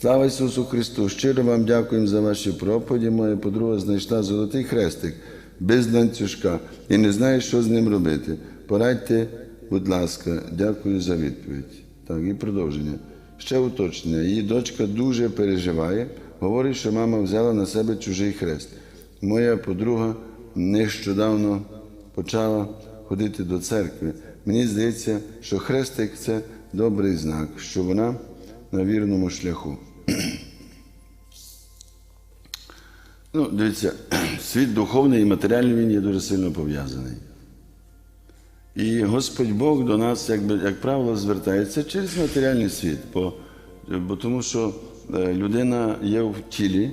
Слава Ісусу Христу! Щиро вам дякуємо за ваші проповіді. Моя подруга знайшла золотий хрестик без ланцюжка і не знає, що з ним робити. Порадьте, будь ласка, дякую за відповідь. Так, і продовження. Ще уточнення. Її дочка дуже переживає, говорить, що мама взяла на себе чужий хрест. Моя подруга нещодавно почала ходити до церкви. Мені здається, що хрестик це добрий знак, що вона на вірному шляху. Ну, дивіться, світ духовний і матеріальний він є дуже сильно пов'язаний. І Господь Бог до нас, якби, як правило, звертається через матеріальний світ, бо, бо тому що е, людина є в тілі,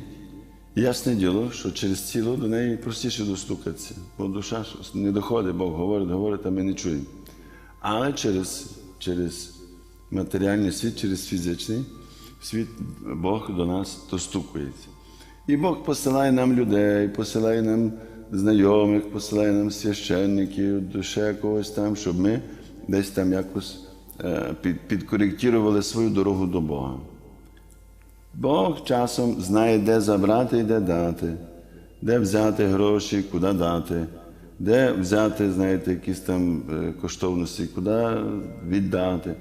ясне діло, що через тіло до неї простіше достукатися, бо душа не доходить, Бог говорить, говорить, а ми не чуємо. Але через, через матеріальний світ, через фізичний світ Бог до нас достукується. І Бог посилає нам людей, посилає нам знайомих, посилає нам священників, душе когось там, щоб ми десь там якось е, під, підкоректували свою дорогу до Бога. Бог часом знає, де забрати і де дати, де взяти гроші, куди дати, де взяти, знаєте, якісь там е, коштовності, куди віддати.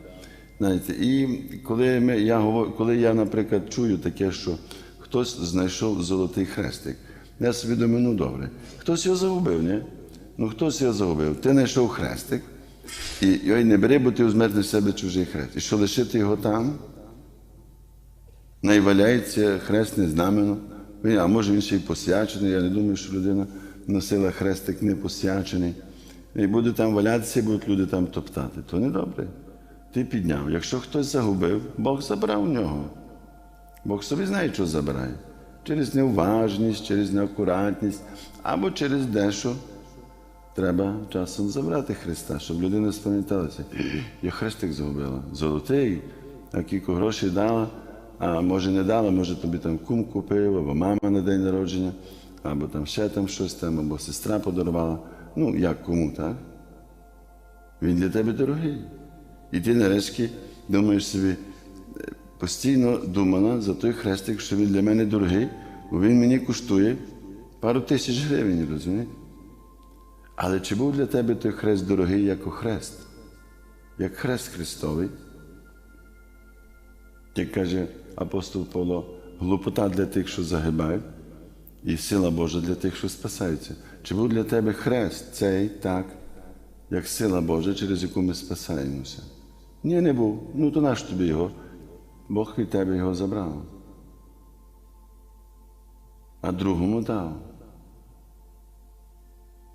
Знаєте, і коли, ми, я, коли я, наприклад, чую таке, що хтось знайшов золотий хрестик, я собі думаю, ну добре, хтось його загубив, ні? Ну хтось його загубив. Ти знайшов хрестик, і ой, не бери, бо ти на себе чужий хрест. І що лишити його там? Найваляється хресне знамено. А може він ще й посвячений. Я не думаю, що людина носила хрестик не посвячений. І буде там валятися, і будуть люди там топтати. То не добре. Ти підняв. Якщо хтось загубив, Бог забрав у нього. Бог собі знає, що забирає. Через неуважність, через неакуратність або через дещо треба часом забрати Христа, щоб людина спам'яталася. Я хрестик загубила. Золотий, а кілька грошей дала, а може не дала, може тобі там кум купив, або мама на день народження, або там ще там щось там, або сестра подарувала. Ну, як кому, так? Він для тебе дорогий. І ти нарешті думаєш собі, е, постійно думала за той хрестик, що він для мене дорогий, бо він мені коштує пару тисяч гривень, розумієте? Але чи був для тебе той хрест дорогий як хрест, як хрест Христовий? Як каже апостол Павло, глупота для тих, що загибають, і сила Божа для тих, що спасаються. Чи був для тебе хрест цей так, як сила Божа, через яку ми спасаємося? Ні, не був. Ну то наш тобі його? Бог від тебе його забрав. А другому дав.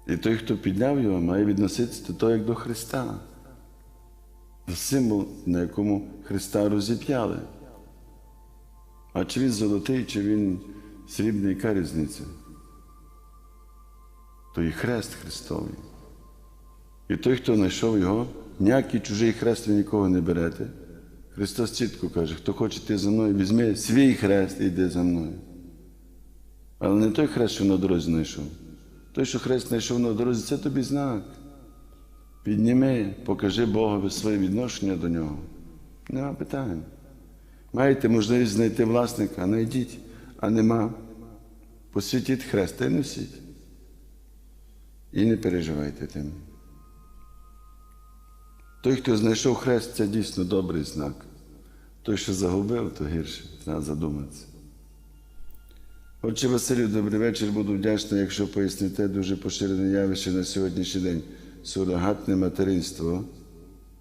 І той, хто підняв його, має відноситися до того, як до Христа. Символ, на якому Христа розіп'яли. А чи він золотий, чи він срібний, яка різниця? То і хрест Христовий. І той, хто знайшов його, ніякий чужий хрест ви нікого не берете. Христос чітко каже, хто хоче йти за мною, візьми свій хрест і йди за мною. Але не той хрест, що на дорозі знайшов. Той, що хрест знайшов на дорозі, це тобі знак. Підніми, покажи Богові своє відношення до нього. Нема питань. Маєте можливість знайти власника, знайдіть, а нема. Посвятіть хрест й носіть. І не переживайте тим. Той, хто знайшов хрест, це дійсно добрий знак. Той, що загубив, то гірше. Треба задуматися. Отче Василю, добрий вечір. Буду вдячний, якщо поясните дуже поширене явище на сьогоднішній день сурогатне материнство.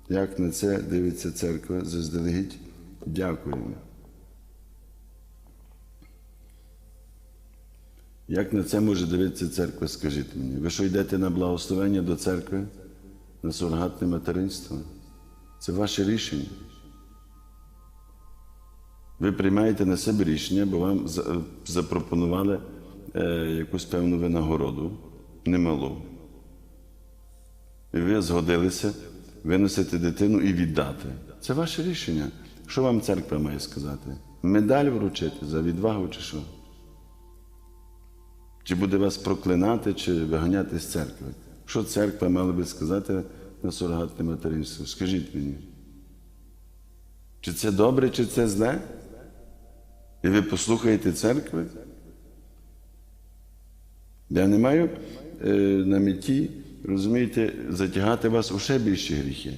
Як на це дивиться церква заздалегідь? Дякуємо. Як на це може дивитися церква, скажіть мені? Ви що йдете на благословення до церкви, на сурогатне материнство? Це ваше рішення. Ви приймаєте на себе рішення, бо вам запропонували е, якусь певну винагороду, немалу. І ви згодилися виносити дитину і віддати. Це ваше рішення. Що вам церква має сказати? Медаль вручити за відвагу чи що? Чи буде вас проклинати, чи виганяти з церкви? Що церква мала би сказати на сурогатне материнство? Скажіть мені. Чи це добре, чи це зле? І ви послухаєте церкви? Я не маю е, на меті, розумієте, затягати вас у ще більші гріхи.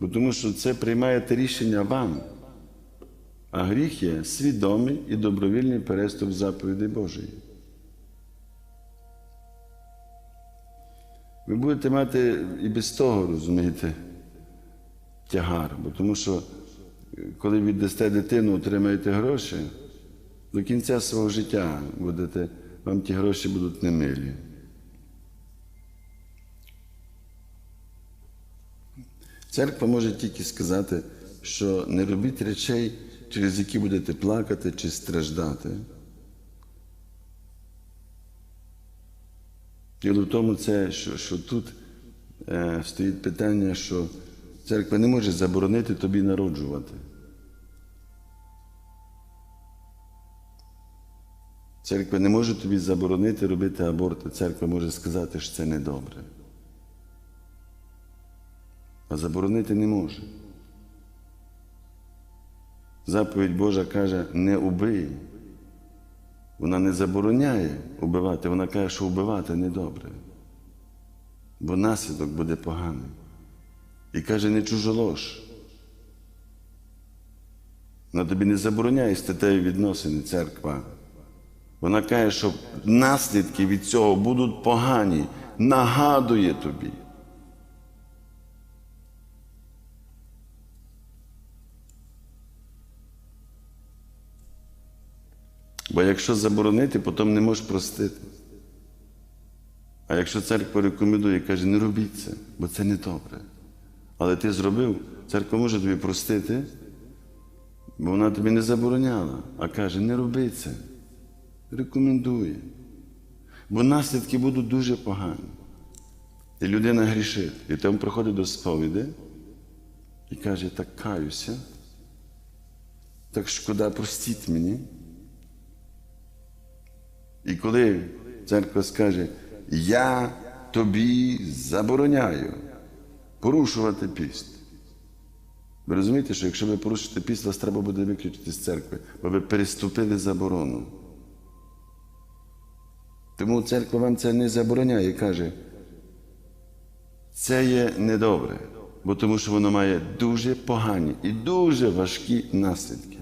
Бо тому що це приймаєте рішення вам. А гріх є свідомий і добровільний переступ заповідей Божої. Ви будете мати і без того, розумієте, тягар. Бо тому що, е, коли віддасте дитину, отримаєте гроші, до кінця свого життя будете, вам ті гроші будуть немилі. Церква може тільки сказати, що не робіть речей, через які будете плакати чи страждати. Діло в тому, це, що, що тут е, стоїть питання, що церква не може заборонити тобі народжувати. Церква не може тобі заборонити робити аборти. Церква може сказати, що це недобре. А заборонити не може. Заповідь Божа каже, не убий. Вона не забороняє убивати, вона каже, що вбивати недобре. Бо наслідок буде поганий. І каже, не чужолож. Вона тобі не забороняє статеві відносини, церква. Вона каже, що наслідки від цього будуть погані, нагадує тобі. Бо якщо заборонити, потім не можеш простити. А якщо церква рекомендує, каже, не робіть це, бо це не добре. Але ти зробив, церква може тобі простити, бо вона тобі не забороняла, а каже, не роби це. Рекомендує. Бо наслідки будуть дуже погані. І людина грішить. І там приходить до сповіді і каже, так каюся, так шкода, простіть мені. І коли церква скаже, я тобі забороняю порушувати піст. Ви розумієте, що якщо ви порушите піст, вас треба буде виключити з церкви, бо ви переступили заборону. Тому церква вам це не забороняє і каже, це є недобре, бо тому що воно має дуже погані і дуже важкі наслідки.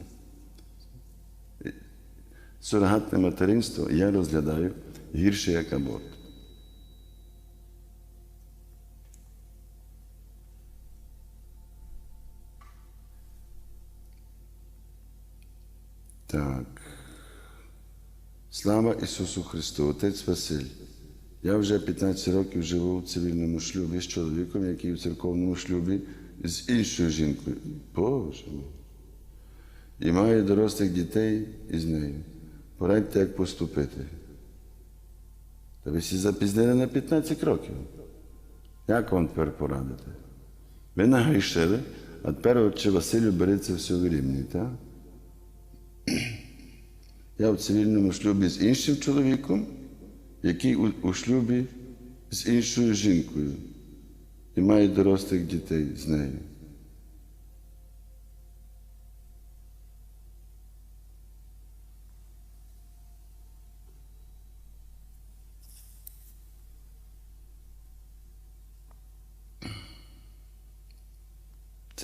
Сурогатне материнство я розглядаю гірше як аборт. Так. Слава Ісусу Христу, Отець Василь. Я вже 15 років живу в цивільному шлюбі з чоловіком, який у церковному шлюбі з іншою жінкою. Боже. І маю дорослих дітей із нею. Порадьте, як поступити. Та ви всі запізнили на 15 років. Як вам тепер порадити? Ви нагрішили, а тепер отче Василю береться все в рівні, так? Я в цивільному шлюбі з іншим чоловіком, який у, у шлюбі з іншою жінкою і має дорослих дітей з нею.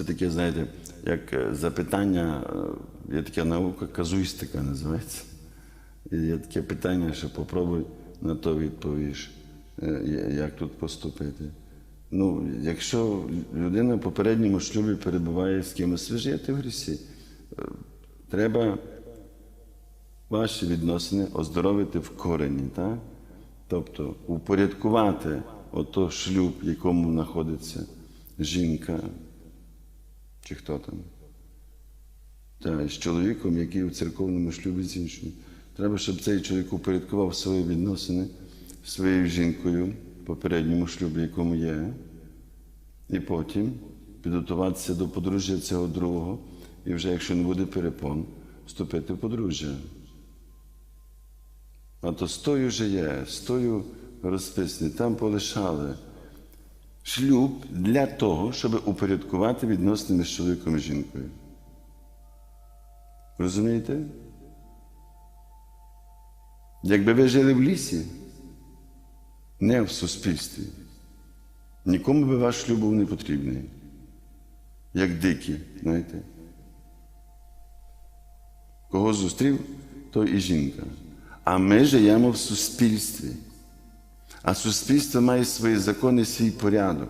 Таке, знаєте, як е, запитання, е, є така наука, казуїстика називається. І є таке питання, що попробуй на то відповіш, е, як тут поступити. Ну, якщо людина в попередньому шлюбі перебуває з кимось, живете в грісі, треба ваші відносини оздоровити в корені, так? Тобто упорядкувати ото шлюб, в якому знаходиться жінка чи хто там. Та, з чоловіком, який у церковному шлюбі з іншим. Треба, щоб цей чоловік упорядкував свої відносини з своєю жінкою в попередньому шлюбі, якому є, і потім підготуватися до подружжя цього другого, і вже, якщо не буде перепон, вступити в подружжя. А то стою вже є, стою розписаний, там полишали. Шлюб для того, щоб упорядкувати відносини з чоловіком і жінкою. Розумієте? Якби ви жили в лісі, не в суспільстві, нікому би ваш шлюб був не потрібний, як дикі, знаєте. Кого зустрів, то і жінка. А ми живемо в суспільстві. А суспільство має свої закони, свій порядок.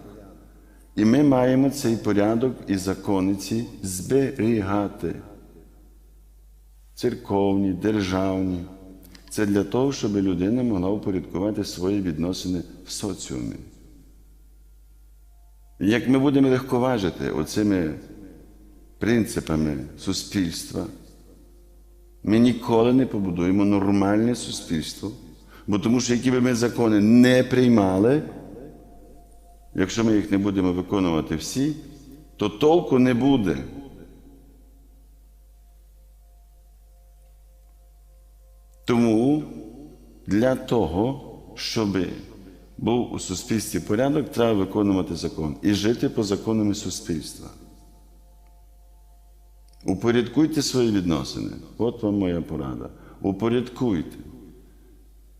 І ми маємо цей порядок і закони ці зберігати. Церковні, державні. Це для того, щоб людина могла упорядкувати свої відносини в соціумі. Як ми будемо легковажити оцими принципами суспільства, ми ніколи не побудуємо нормальне суспільство, бо тому що які би ми закони не приймали, якщо ми їх не будемо виконувати всі, то толку не буде. Тому для того, щоб був у суспільстві порядок, треба виконувати закон і жити по законам суспільства. Упорядкуйте свої відносини. От вам моя порада. Упорядкуйте.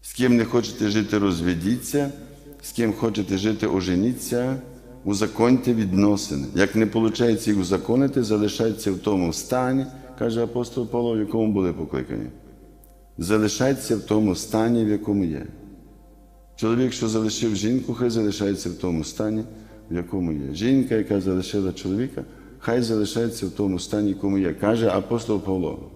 З ким не хочете жити, розведіться, з ким хочете жити, оженіться, узаконьте відносини. Як не виходить їх узаконити, залишайтеся в тому стані, каже апостол Павло, в якому були покликані. Залишайтеся в тому стані, в якому є. Чоловік, що залишив жінку, хай залишається в тому стані, в якому є. Жінка, яка залишила чоловіка, хай залишається в тому стані, в якому є, каже апостол Павло.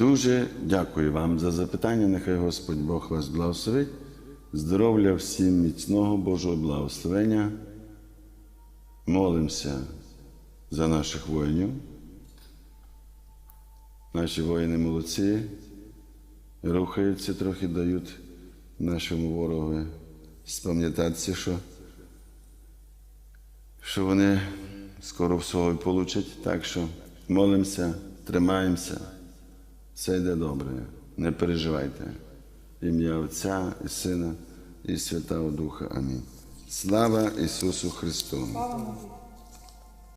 Дуже дякую вам за запитання. Нехай Господь Бог вас благословить. Здоров'я всім міцного Божого благословення. Молимося за наших воїнів. Наші воїни молодці, рухаються трохи, дають нашому ворогу спам'ятатися, що, що вони скоро всього получать. Так що молимося, тримаємося, все йде добре. Не переживайте. Ім'я Отця і Сина і Святого Духа. Амінь. Слава Ісусу Христу!